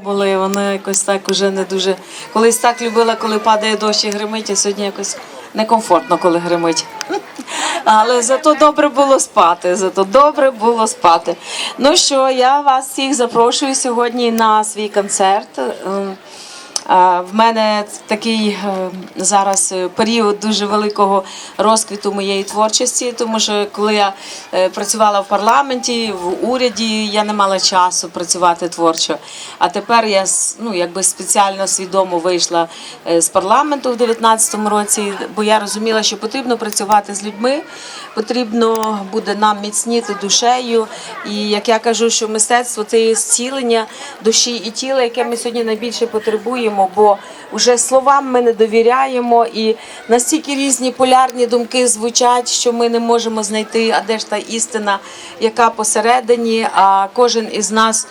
Були вони якось так уже не дуже. Колись так любила, коли падає дощ і гримить, а сьогодні якось некомфортно, коли гримить. Але зато добре було спати. Зато добре було спати. Ну що, я вас всіх запрошую сьогодні на свій концерт. В мене такий е, зараз е, період дуже великого розквіту моєї творчості, тому що коли я е, працювала в парламенті, в уряді, я не мала часу працювати творчо. А тепер я ну, якби спеціально свідомо вийшла з парламенту в 19-му році, бо я розуміла, що потрібно працювати з людьми, потрібно буде нам міцніти душею. І як я кажу, що мистецтво це є зцілення душі і тіла, яке ми сьогодні найбільше потребуємо, бо вже словам ми не довіряємо, і настільки різні полярні думки звучать, що ми не можемо знайти, а де ж та істина, яка посередині, а кожен із нас.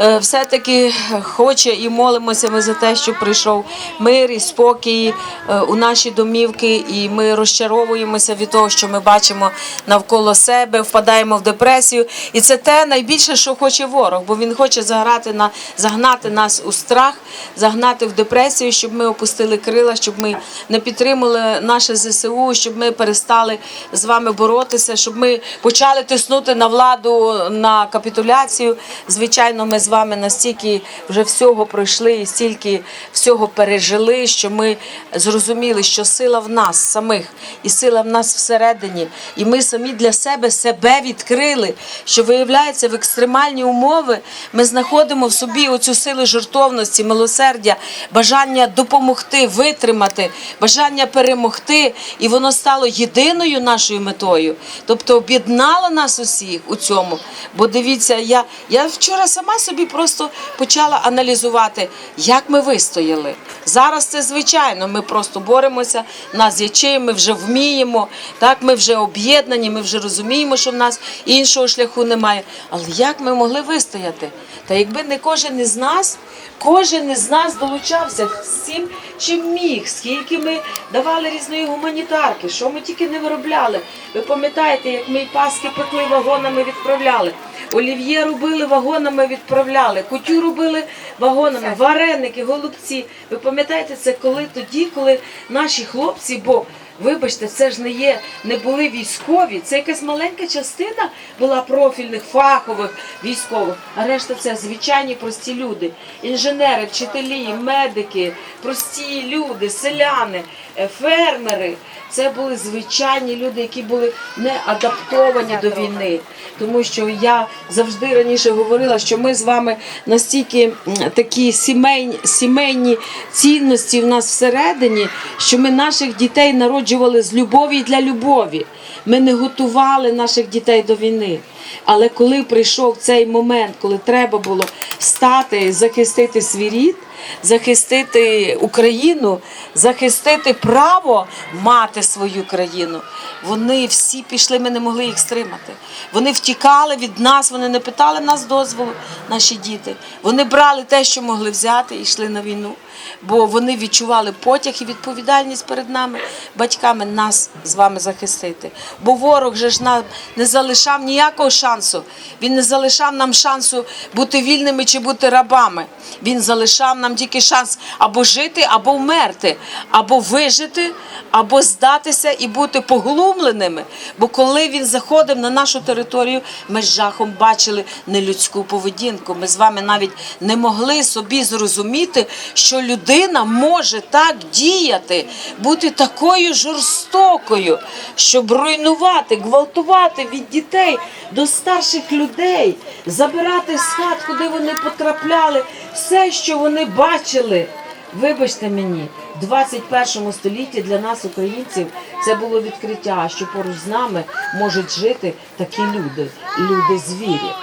Е, Все-таки хоче і молимося ми за те, щоб прийшов мир і спокій е, у наші домівки, і ми розчаровуємося від того, що ми бачимо навколо себе, впадаємо в депресію. І це те найбільше, що хоче ворог, бо він хоче заграти на загнати нас у страх, загнати в депресію, щоб ми опустили крила, щоб ми не підтримали наше ЗСУ, щоб ми перестали з вами боротися, щоб ми почали тиснути на владу на капітуляцію. Звичайно, ми з вами настільки вже всього пройшли і стільки всього пережили, що ми зрозуміли, що сила в нас самих і сила в нас всередині. І ми самі для себе себе відкрили, що виявляється в екстремальні умови. Ми знаходимо в собі оцю силу жертовності, милосердя, бажання допомогти, витримати, бажання перемогти, і воно стало єдиною нашою метою. Тобто об'єднало нас усіх у цьому. Бо дивіться, я, я вчора сама собі просто почала аналізувати, як ми вистояли. Зараз це звичайно. Ми просто боремося, нас є чим, ми вже вміємо. Так, ми вже об'єднані, ми вже розуміємо, що в нас іншого шляху немає. Але як ми могли вистояти? Та якби не кожен із нас, кожен із нас долучався всім, чим міг, скільки ми давали різної гуманітарки, що ми тільки не виробляли. Ви пам'ятаєте, як ми і паски пекли вагонами відправляли. Олів'є робили вагонами, відправляли, кутю робили вагонами, вареники, голубці. Ви пам'ятаєте це коли тоді, коли наші хлопці, бо Вибачте, це ж не є, не були військові. Це якась маленька частина була профільних, фахових військових, а решта це звичайні прості люди, інженери, вчителі, медики, прості люди, селяни, фермери. Це були звичайні люди, які були не адаптовані до війни. Тому що я завжди раніше говорила, що ми з вами настільки такі сімейні, сімейні цінності в нас всередині, що ми наших дітей народжували з любові для любові. Ми не готували наших дітей до війни. Але коли прийшов цей момент, коли треба було встати, захистити свій рід, захистити Україну, захистити право мати свою країну. Вони всі пішли, ми не могли їх стримати. Вони втікали від нас, вони не питали нас дозволу, наші діти. Вони брали те, що могли взяти, і йшли на війну. Бо вони відчували потяг і відповідальність перед нами, батьками, нас з вами захистити. Бо ворог же ж нам не залишав ніякого шансу. Він не залишав нам шансу бути вільними чи бути рабами. Він залишав нам тільки шанс або жити, або вмерти, або вижити, або здатися і бути поглумленими. Бо коли він заходив на нашу територію, ми з жахом бачили нелюдську поведінку. Ми з вами навіть не могли собі зрозуміти, що людина може так діяти, бути такою жорстокою, щоб руйнувати, гвалтувати від дітей до старших людей, забирати з хат, куди вони потрапляли, все, що вони бачили. Вибачте мені, в 21 столітті для нас, українців, це було відкриття, що поруч з нами можуть жити такі люди, люди-звірі.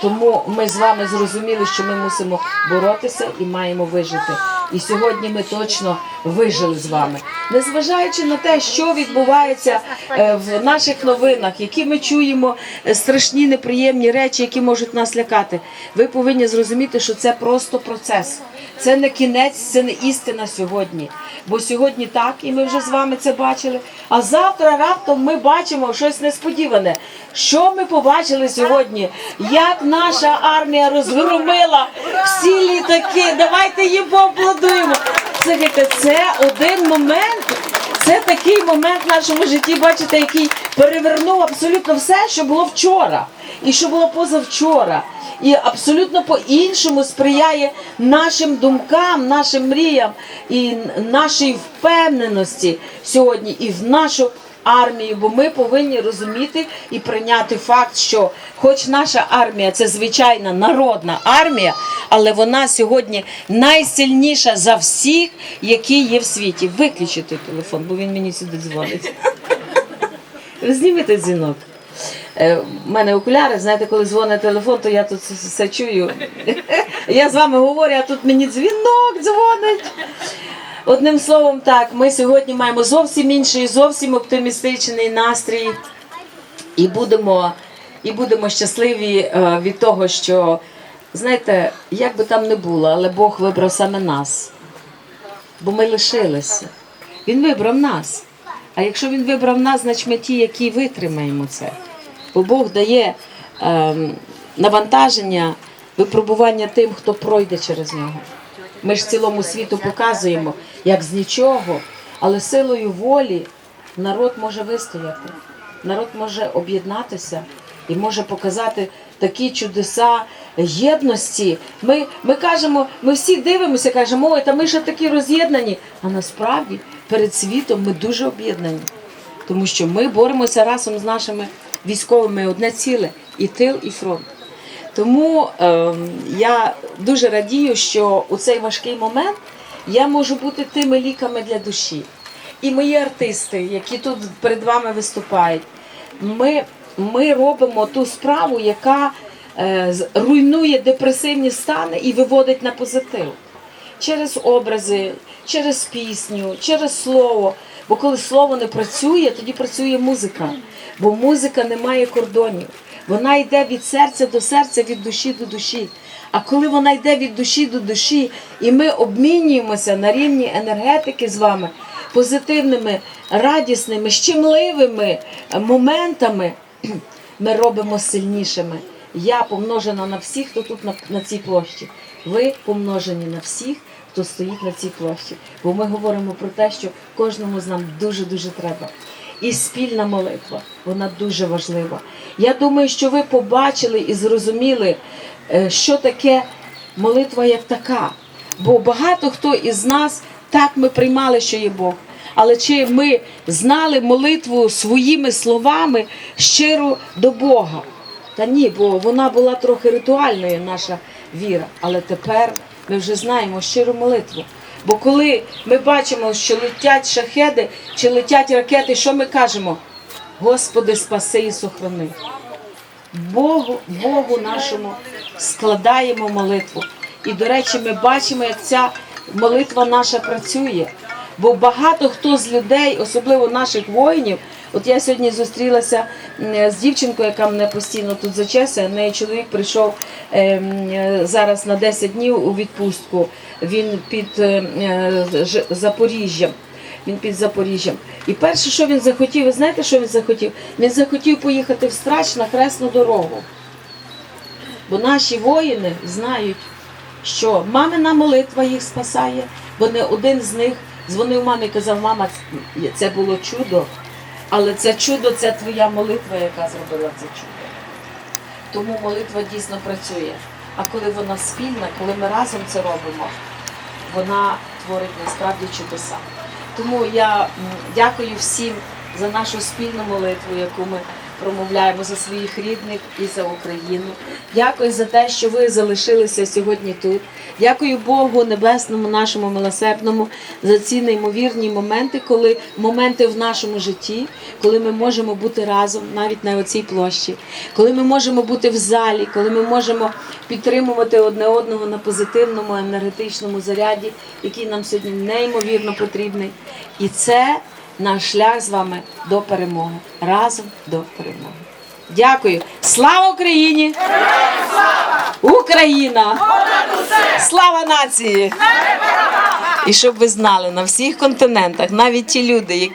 Тому ми з вами зрозуміли, що ми мусимо боротися і маємо вижити. І сьогодні ми точно вижили з вами. Незважаючи на те, що відбувається е, в наших новинах, які ми чуємо е, страшні неприємні речі, які можуть нас лякати, ви повинні зрозуміти, що це просто процес. Це не кінець, це не істина сьогодні. Бо сьогодні так, і ми вже з вами це бачили. А завтра раптом ми бачимо щось несподіване. Що ми побачили сьогодні? Як наша армія розгромила всі літаки. Давайте їм поаплодуємо. Слухайте, це один момент. Це такий момент в нашому житті, бачите, який перевернув абсолютно все, що було вчора, і що було позавчора. І абсолютно по-іншому сприяє нашим думкам, нашим мріям і нашій впевненості сьогодні і в нашу армію. Бо ми повинні розуміти і прийняти факт, що хоч наша армія це звичайна народна армія, але вона сьогодні найсильніша за всіх, які є в світі. Виключити телефон, бо він мені сюди дзвонить. Знімете дзвінок. Е, У мене окуляри, знаєте, коли дзвонить телефон, то я тут все чую. Я з вами говорю, а тут мені дзвінок дзвонить. Одним словом, так, ми сьогодні маємо зовсім інший, зовсім оптимістичний настрій. І будемо, і будемо щасливі е, від того, що, знаєте, як би там не було, але Бог вибрав саме нас. Бо ми лишилися. Він вибрав нас. А якщо він вибрав нас, значить ми ті, які витримаємо це. Бо Бог дає ем, навантаження, випробування тим, хто пройде через нього. Ми ж цілому світу показуємо, як з нічого, але силою волі народ може вистояти, народ може об'єднатися і може показати такі чудеса єдності. Ми, ми кажемо, ми всі дивимося, кажемо, ой, та ми ще такі роз'єднані. А насправді перед світом ми дуже об'єднані, тому що ми боремося разом з нашими військовими одне ціле і тил, і фронт. Тому е, я дуже радію, що у цей важкий момент я можу бути тими ліками для душі. І мої артисти, які тут перед вами виступають, ми, ми робимо ту справу, яка е, руйнує депресивні стани і виводить на позитив через образи, через пісню, через слово. Бо коли слово не працює, тоді працює музика. Бо музика не має кордонів. Вона йде від серця до серця, від душі до душі. А коли вона йде від душі до душі, і ми обмінюємося на рівні енергетики з вами, позитивними, радісними, щемливими е, моментами, ми робимо сильнішими. Я помножена на всіх, хто тут на, на цій площі. Ви помножені на всіх, хто стоїть на цій площі. Бо ми говоримо про те, що кожному з нам дуже-дуже треба. І спільна молитва, вона дуже важлива. Я думаю, що ви побачили і зрозуміли, е, що таке молитва як така. Бо багато хто із нас так ми приймали, що є Бог. Але чи ми знали молитву своїми словами щиро до Бога? Та ні, бо вона була трохи ритуальною, наша віра. Але тепер ми вже знаємо щиру молитву. Бо коли ми бачимо, що летять шахеди чи летять ракети, що ми кажемо? Господи, спаси і сохрани. Богу, Богу нашому складаємо молитву. І, до речі, ми бачимо, як ця молитва наша працює. Бо багато хто з людей, особливо наших воїнів, от я сьогодні зустрілася з дівчинкою, яка мене постійно тут зачесує. В неї чоловік прийшов ем, е, зараз на 10 днів у відпустку. Він під е, е, Запоріжжям. Він під Запоріжжям. І перше, що він захотів, ви знаєте, що він захотів? Він захотів поїхати в страч на хресну дорогу. Бо наші воїни знають, що мамина молитва їх спасає, бо не один з них дзвонив мамі і казав, мама, це було чудо, але це чудо це твоя молитва, яка зробила це чудо. Тому молитва дійсно працює. А коли вона спільна, коли ми разом це робимо, вона творить насправді чудеса. Тому я дякую всім за нашу спільну молитву, яку ми промовляємо за своїх рідних і за Україну. Дякую за те, що ви залишилися сьогодні тут. Дякую Богу Небесному, нашому милосердному за ці неймовірні моменти, коли моменти в нашому житті, коли ми можемо бути разом навіть на оцій площі, коли ми можемо бути в залі, коли ми можемо підтримувати одне одного на позитивному енергетичному заряді, який нам сьогодні неймовірно потрібний. І це наш шлях з вами до перемоги. Разом до перемоги. Дякую. Слава Україні! Україна! Слава нації! І щоб ви знали, на всіх континентах, навіть ті люди, які